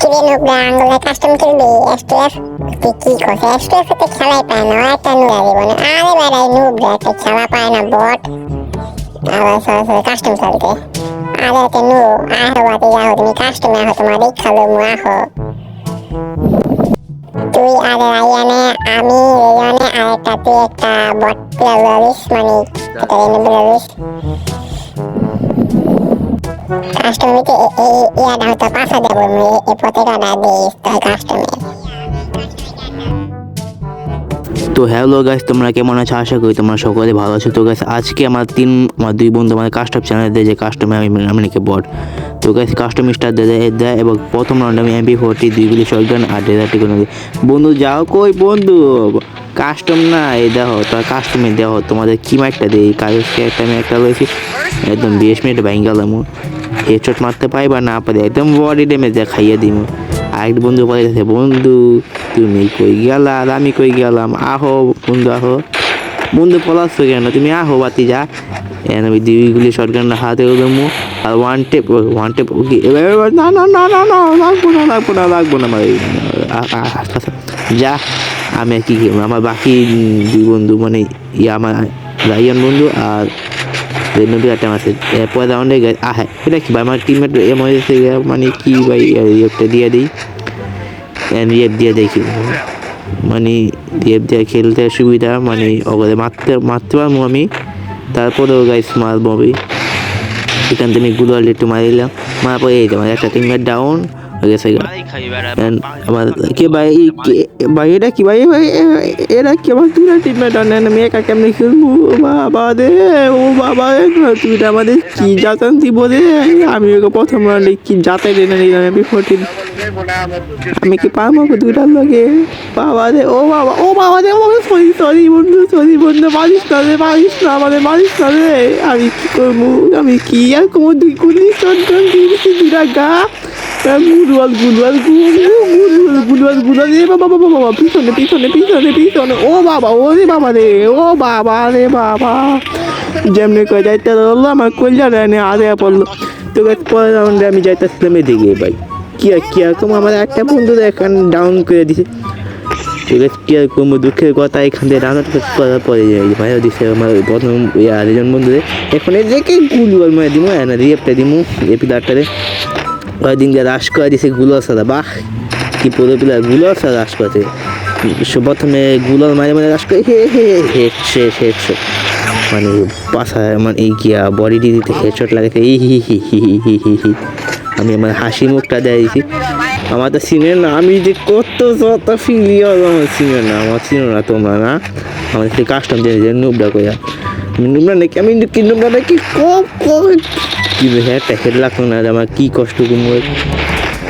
কিরে নুবরা আঙ্গুলে কাস্টম খেলবি এসটিএফ তুই কি করছিস? এসটিএফ তো খেলাই পায় না একটা নুরা জীবনে আরে বেড়াই নুবরা তো খেলা পায় না, বট। আবার সরাসরি কাস্টম খেলতে আরে একটা নু, আহো বাতি যাও তুমি কাস্টমে আহো, তোমার দীক্ষা লো মু আহো। তুই আরে আইয়ানে, আমি রেয়নে আরেকটা, তুই একটা বট প্লেয়ার মানে এটা রেনে লরিস কাস্টমিতে ইয়াটা হয়তো পাশা দেবো আমি এই পতাকাটা দিয়ে তোর কাস্টমে তো হ্যালো গাইস তোমরা কেমন আছো? আশা করি তোমরা সকলে ভালো আছো। তো গাইস আজকে আমার তিন, আমার দুই বন্ধু আমাদের কাস্টম চ্যানেল দেয় যে কাস্টমে আমি আমি নাকি বট তো গাইস কাস্টম স্টার দেয়, দেয়- দেয় এবং প্রথম রাউন্ডে আমি এমপি ফোরটি দুইগুলি শটগান আর ডেজার্টি দিই। বন্ধু, যাও কই বন্ধু? কাস্টম না, এই দেখো, তোর কাস্টমে দেখো, তোমাদের কি মাইকটা দেই কাজকে একটা আমি একটা রয়েছি। একদম বিশ মিনিট ভেঙে গেলাম হেডশট মারতে পাই বা না পারি, একদম বডি ড্যামেজ যা খাইয়ে দিই আরেক বন্ধু বলে বন্ধু, তুমি কই গেলা? আর আমি কই গেলাম? আহো, বন্ধু আহো। বন্ধু পলাচ্ছ কেন? তুমি আহো বাতি যা এন আমি দুইগুলি শটগান হাতে দেবো। আর ওয়ান টেপ ওয়ান টেপ না না না না না, লাগবো না লাগবো না লাগবো না, আমার এই- আ- আ- আ- যা, আমি কি আমার বাকি দুই বন্ধু মানে ইয়ে আমার রাইয়ান বন্ধু আর নদী একটা আছে এরপর রাউন্ডে আহে। এটা কি ভাই? আমার টিমমেট এমার্জেন্সি মানে কি ভাই একটা দিয়ে দিই? রিয়েপ দিয়ে দেখি মানে রিয়েপ দিয়ে খেলতে সুবিধা মানে ওগুলো মারতে মারতে পারব আমি। তারপরেও গাইস মারবো আমি। এখান থেকে গুলো একটু মারিলাম। মারার পরে এই তোমার একটা টিমমেট ডাউন হয়ে গেছে কে ভাই ভাই এটা কি ভাই ভাই এরা কি আমার দুটা টিমমেট আনেন আমি একা কেমনে খেলব বাবা রে ও বাবা তুই আমাদের কি যাতান দিব রে আমি ওকে প্রথম রাউন্ডে কি যাতাই রে নিলাম আমি ফোরটিন আমি কি পারব দুটার লগে বাবা রে ও বাবা ও বাবা রে ও সরি সরি বন্ধু সরি বন্ধু মারিস না রে মারিস না আমাদের মারিস না রে আমি কি করব আমি কি আর কোনো দুই চন্দ্রন দিয়েছি দুটা গা গুলওয়াল গুলওয়াল গুলওয়াল গুলওয়াল গুলওয়াল রে, বাবা বাবা বাবা, পিছনে পিছনে পিছনে পিছনে। ও বাবা ও বাবা রে, ও বাবা রে বাবা। যেমনি করে যাইতে ধরলো আমার কল্যাণ রানে আরে পড়ল। তো পরের রাউন্ডে আমি যাইতেছিলাম এদিকে, ভাই। কি আর কি আর কম, আমার একটা বন্ধু এখানে ডাউন করে দিছে। ঠিক আছে কি আর কম, দুঃখের কথা এখান থেকে রান্না করার পরে ভাই। দিছে আমার প্রথম আরেকজন বন্ধু এখন এদেরকে গুলওয়াল মারে দিমু না রিয়েপটা দিমু, এ পিলারটারে। কয়েকদিন দিয়ে রাস করে দিছে গুলো সাদা, বাহ, কি পুরো পিলারগুলো সাদা রাস করেছে প্রথমে গুলোর মাঝে মাঝে রাস করে হে হে হেডশট হেডশট মানে পাশা মানে এই গিয়া বডি দিতে হেডশট লাগাতে এই হি হি হি হি হি হি হি আমি আমার হাসি মুখটা দিয়েছি আমার তো সিনের না, আমি যে কত যত ফিলিয়ার আমার সিনের না, আমার চিনো না তোমরা না। আমার সেই কাস্টম যে নুবডা কইয়া নুবডা নাকি, আমি নুবডা নাকি? কম কম। হ্যাঁ হেড লাগতো না আমার কি কষ্ট কুমড়ো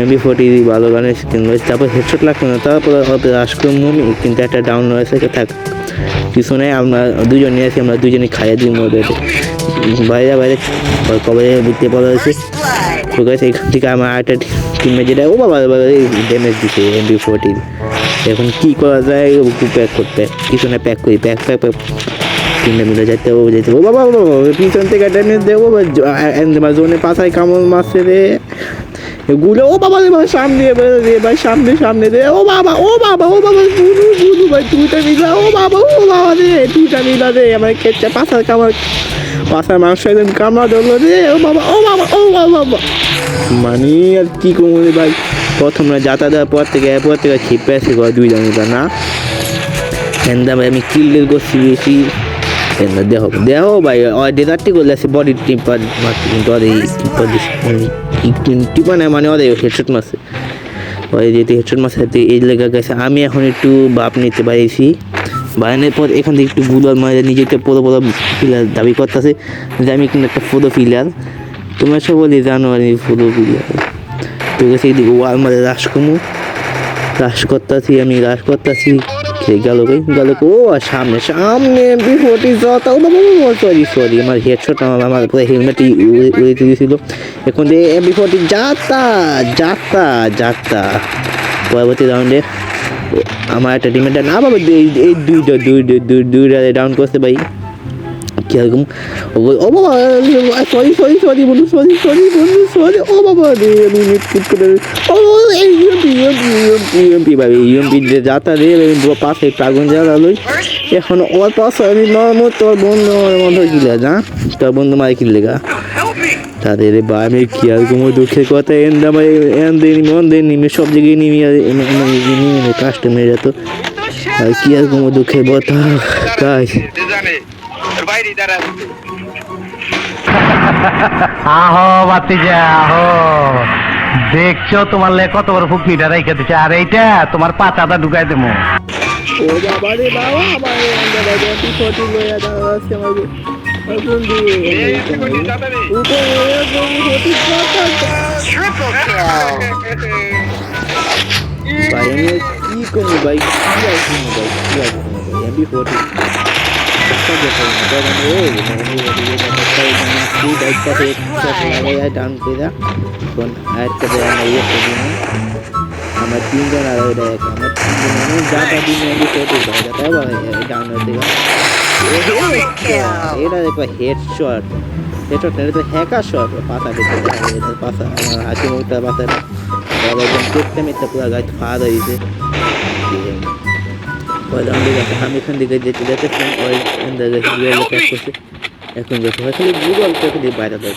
এমবি ফোর্টি ভালো গানের স্ক্রিন রয়েছে, তারপর হেডশট লাগতো না, তারপর রাজক্রম মুভি কিন্তু একটা ডাউন রয়েছে থাক। পিছনে আমরা দুজনে আছি, আমরা দুজনে খাইয়ে দিই ওদের বাইরে বাইরে, কবে বুঝতে পারা হয়েছে? তো গেছে এখান থেকে আমার একটা টিমে যেটা, ও বাবা ড্যামেজ দিছে এমবি ফোর্টি এখন কি করা যায় প্যাক করতে। পিছনে প্যাক করি প্যাক প্যাক প্যাক তিনটে মিলে যেতে ও যেতে ও বাবা বাবা পিছন থেকে ড্যামেজ দেবো জোনে পাশায় কামড় মারছে রে। গুলো, ও বাবা বাবা সামনে রে, ভাই, সামনে সামনে রে, ও বাবা ও বাবা ও বাবা, গুলু গুলু, ভাই তুইটা মিলা, ও বাবা ও বাবা রে তুইটা মিলা রে, আমার কেচ্ছে পাশার কামড় পাশার মাংস একদম কামড়া ধরলো রে, ও বাবা ও বাবা ও বাবা মানে আর কি রে, ভাই? প্রথম যাতা দেওয়ার পর থেকে, এরপর থেকে ছিপে আসে দুই জানি না? ভাই, আমি কিল্লের করছি বেশি এন্দা দেহ দেহ ভাই ওই ডেজার্টটি করলে আছে বডি টিপার মারতে কিন্তু ওদের টিপা নেয় মানে ওদের হেডশট মারছে ওই যেহেতু হেডশট মারছে এই লেগে গেছে আমি এখন একটু বাপ নিতে পারিছি বায়ানের পর এখান থেকে একটু গুলার মারে নিজেকে পুরো পুরো ফিলার দাবি করতেছে যে আমি কিন্তু একটা পুরো ফিলার তোমরা সকলে জানো আমি পুরো ফিলার তো গেছে এদিকে ওয়াল মারে রাস কমু রাস করতেছি আমি রাস করতেছি কে গেল কই? গেল? ও, সামনে সামনে বিপটি বাবা সরি সরি আমার হেডশট আমার পুরো হেলমেটই উড়ে দিয়েছিল। এখন যে এমপি ফোর্টি যাতা যাতা যাতা পরবর্তী রাউন্ডে আমার একটা টিমের না বাবা এই দুইটা দুই দুই দুইটা ডাউন করতে ভাই। কীরকম ও বাবা সরি সরি সরি বন্ধু সরি সরি বন্ধু সরি ও বাবা রে আমি করে ও ইউএমপি ইউএমপি ইউএমপি ইউএমপি ভাই ইউএমপি যে যাতা রে আমি পাশে একটু আগুন জ্বালালই এখন ওর পাশে আমি নর্মাল তোর বন্ধু আমার মতো কিলা যা তোর বন্ধু মারি কিনলে গা তাদের বা আমি কি আর কোনো দুঃখের কথা এন দামে এন দিন মন দিন সব জায়গায় নিমে নিমে কাস্টমার যেত আর কি আর কোনো দুঃখের কথা তাই আহো বাতিজা আহো দেখছ তোমার লে কত বড় ফুকনিটা রেখে দিচ্ছে আর এইটা তোমার পাতাটা ঢুকাই দেবো ভাই কি ভাই কি আছে ভাই কি আছে ভাই আমি ফটো डाउन पे था फोन हायर कर रहा है ये फोन में हमारे तीन जन आ रहे हैं हमारे तीन जन में ज़्यादा दिन में भी फोटो उठा जाता है वह डाउन हो जाएगा এটা দেখো হেডশট হেডশট এটা তো হ্যাকার শট পাতা দেখতে পাতা আমার হাতে মুখটা পাতা একদম চোখটা মিথ্যা পুরো গাছ ফাঁদ হয়েছে while only the Hamilton delegated to the film oil and the real capacity. এখন যত আসলে গুগল থেকে দিয়ে বাইরে দেয়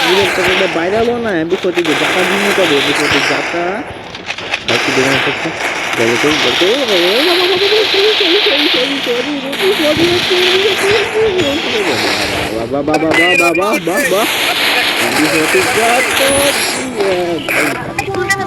গুগল থেকে দিয়ে বাইরে হলো না আমি প্রতি যাতা ভিন্ন করে আমি প্রতি যাতা বাকি দেবেন করছে গেলে তো বলতে বাবা বাবা বাবা বাবা বাবা বাবা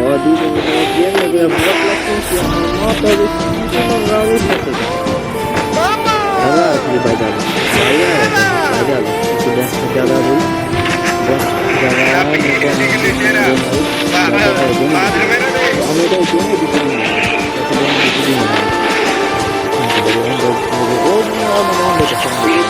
Mobil motor mengalami sudah dulu. Sudah secara Kami tahu sini di sini. Sebelum di sini. Oh, oh, oh,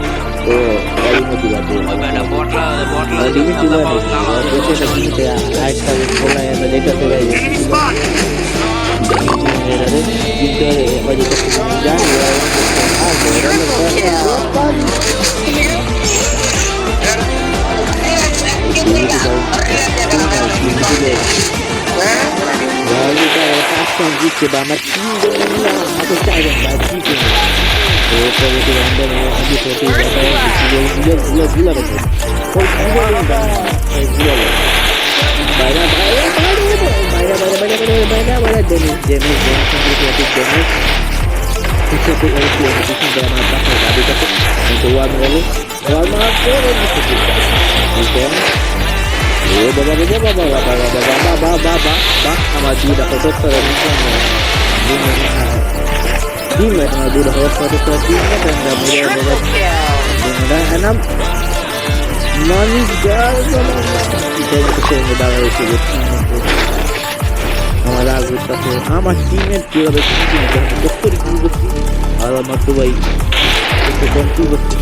Lalu saya rasa kita banget Tidak ada yang baik আরেকটা খোলা এসে লেখা চলে কিন্তু হয়তো জানি দিচ্ছে বা আমার কি আমাকে চাইবেন বা কি করবেন এরপরে তো আমরা আগে থেকে গুলো গুলো গুলো রেখে ওই গুলো গুলো বাইরে বাইরে বাইরে বাইরে বাইরে বাইরে বাইরে বাইরে ডেমিস ডেমিস ডেমিস ডেমিস ডেমিস কিছু তো এই কি কিছু তো আমার পাশে গাড়ি কাছে কিন্তু ওয়ান গেল ওয়ান মার করে দিচ্ছে ঠিক আছে ও বাবা বাবা Gmail tanggal 2 November 2020 dan nggak mudah banget dengan enam manis galau kita ketemu dalam sudut sama lagu terakhir nama Gmail kira bersih dan dokter bersih alamat Dubai itu tentu bersih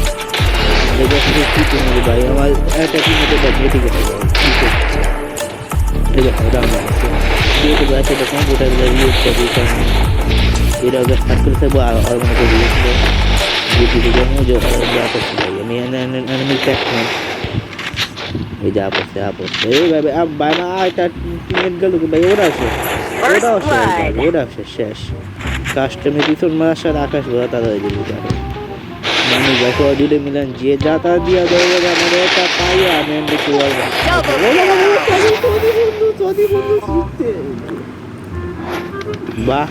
ada sih itu yang lebih baik. Awal eh tapi ada bagi tiga Tidak, udah, udah. Dia kebaca dokumen udah dari YouTube এটা আমার আছে দিয়ে তো ভাই সেটা computer use করি থাকব আর আর মনে করি যা আমি এনিমি ট্যাক এই যা যা পড়ছে এই ভাই ভাই এটা টিমের গেল ভাই ওরা আছে ওরা আছে ওরা আছে শেষ কাস্টমে পিছন মাসার আকাশ ঘোরা তারা হয়ে যাবে মানে যত দুটো মিলান যে যা তা দিয়া দেবে আমার এটা পাই আমি এমনি কি বাহ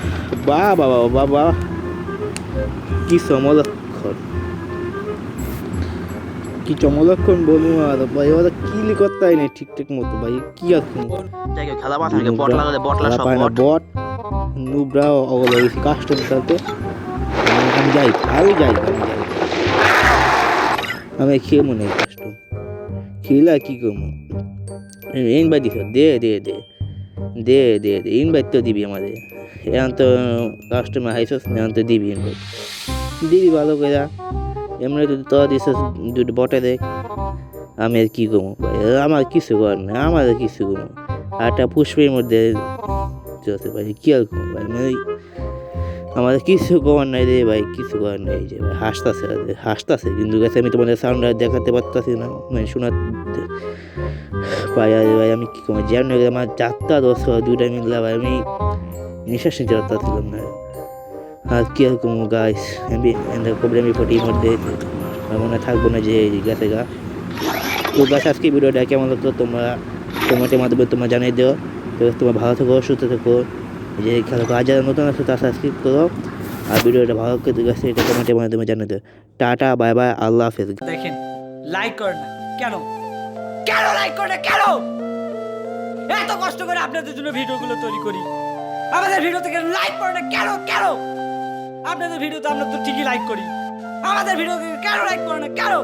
বাহ বাবা বাবা। কি সমলক্ষণ কি চমলক্ষণ বলব আর ভাই ওরা কি করতে না ঠিকঠাক মতো ভাই। কি এখন খেলা বট লাগালে বটলা সব বট বট নুবরা ওগুলো কাস্টম খেলতে আমি যাই আমি যাই আমি যাই। আমি খেয়ে মনে হয় কাস্টম খেলা কি করব? ইনভাইট দিছ দে দে দে। দে দে দে ইনভাইট তো দিবি আমাদের। এখন তো কাস্টমার হাইছস এখন তো দিবি ইনভাইট দিবি ভালো করে এমনি তো তো দিস দুটো বটে দেখ, আমি আর কী ভাই, আমার কিছু কর না আমার কিছু করব আর একটা পুষ্পের মধ্যে চলতে পারি, কি আর করব ভাই? মানে আমাদের কিছু করার নাই রে ভাই, কিছু করার নাই যে ভাই, হাসতাছে হাসতাছে। কিন্তু গেছে আমি তোমাদের সাউন্ড দেখাতে পারতাছি না মানে শোনা ভাই ভাই, আমি কি করব? জ্যাম হয়ে আমার চারটা দশ দুইটা মিললে ভাই আমি নিঃশ্বাস নিতে পারতাছিলাম না। আর কী আর করব গাইস আমি কবরে আমি ফটির মধ্যে মনে থাকব না যে গেছে গা। তো গাছ আজকে ভিডিওটা কেমন লাগতো তোমরা কমেন্টের মাধ্যমে তোমরা জানিয়ে দিও। তোমরা ভালো থেকো, সুস্থ থেকো। যে খেলা আজ যারা নতুন আছে তা সাবস্ক্রাইব করো আর ভিডিওটা ভালো করে গেছে এটা কমেন্টের মাধ্যমে জানিয়ে দিও। টাটা বাই বাই আল্লাহ হাফেজ। দেখেন লাইক করে না। কেন? কেন লাইক করে না? কেন? এত কষ্ট করে আপনাদের জন্য ভিডিওগুলো তৈরি করি। আমাদের ভিডিও থেকে লাইক করে না? কেন? কেন? আপনাদের ভিডিও তো আমরা তো ঠিকই লাইক করি। আমাদের ভিডিও কেন লাইক করে না? কেন?